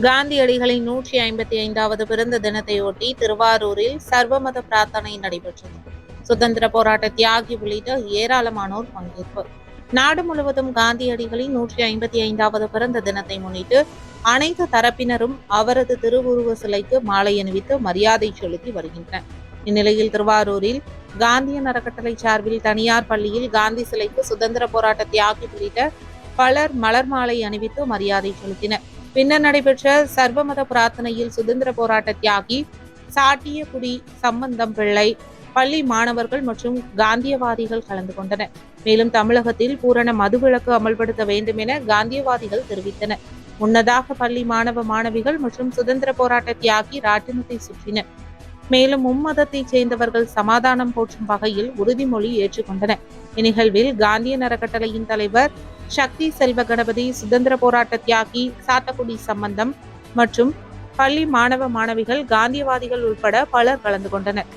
காந்தியடிகளின் நூற்றி ஐம்பத்தி ஐந்தாவது பிறந்த தினத்தையொட்டி திருவாரூரில் சர்வமத பிரார்த்தனை நடைபெற்றது. சுதந்திர போராட்ட தியாகி உள்ளிட்ட ஏராளமானோர் பங்கேற்பு. நாடு முழுவதும் காந்தியடிகளின் நூற்றி ஐம்பத்தி ஐந்தாவது பிறந்த தினத்தை முன்னிட்டு அனைத்து தரப்பினரும் அவரது திருவுருவ சிலைக்கு மாலை அணிவித்து மரியாதை செலுத்தி வருகின்றனர். இந்நிலையில் திருவாரூரில் காந்தியன் அறக்கட்டளை சார்பில் தனியார் பள்ளியில் காந்தி சிலைக்கு சுதந்திர போராட்ட தியாகி உள்ளிட்ட பலர் மலர் மாலை அணிவித்து மரியாதை செலுத்தினர். பின்னர் நடைபெற்ற சர்வமத பிரார்த்தனையில் சுதந்திர போராட்ட தியாகி சாட்டியகுடி சம்பந்தம் பிள்ளை பள்ளி மாணவர்கள் மற்றும் காந்தியவாதிகள் கலந்து கொண்டனர். மேலும் தமிழகத்தில் பூரண மதுவிலக்கு அமல்படுத்த வேண்டும் என காந்தியவாதிகள் தெரிவித்தனர். முன்னதாக பள்ளி மாணவ மாணவிகள் மற்றும் சுதந்திர போராட்ட தியாகி ராட்டினத்தை சுற்றினர். மேலும் மும்மதத்தைச் சேர்ந்தவர்கள் சமாதானம் போற்றும் வகையில் உறுதிமொழி ஏற்றுக்கொண்டனர். இந்நிகழ்வில் காந்தியன் அறக்கட்டளையின் தலைவர் சக்தி செல்வ கணபதி சுதந்திர போராட்ட தியாகி சாத்தக்குடி சம்பந்தம் மற்றும் பள்ளி மாணவ மாணவிகள் காந்தியவாதிகள் உட்பட பலர் கலந்து கொண்டனர்.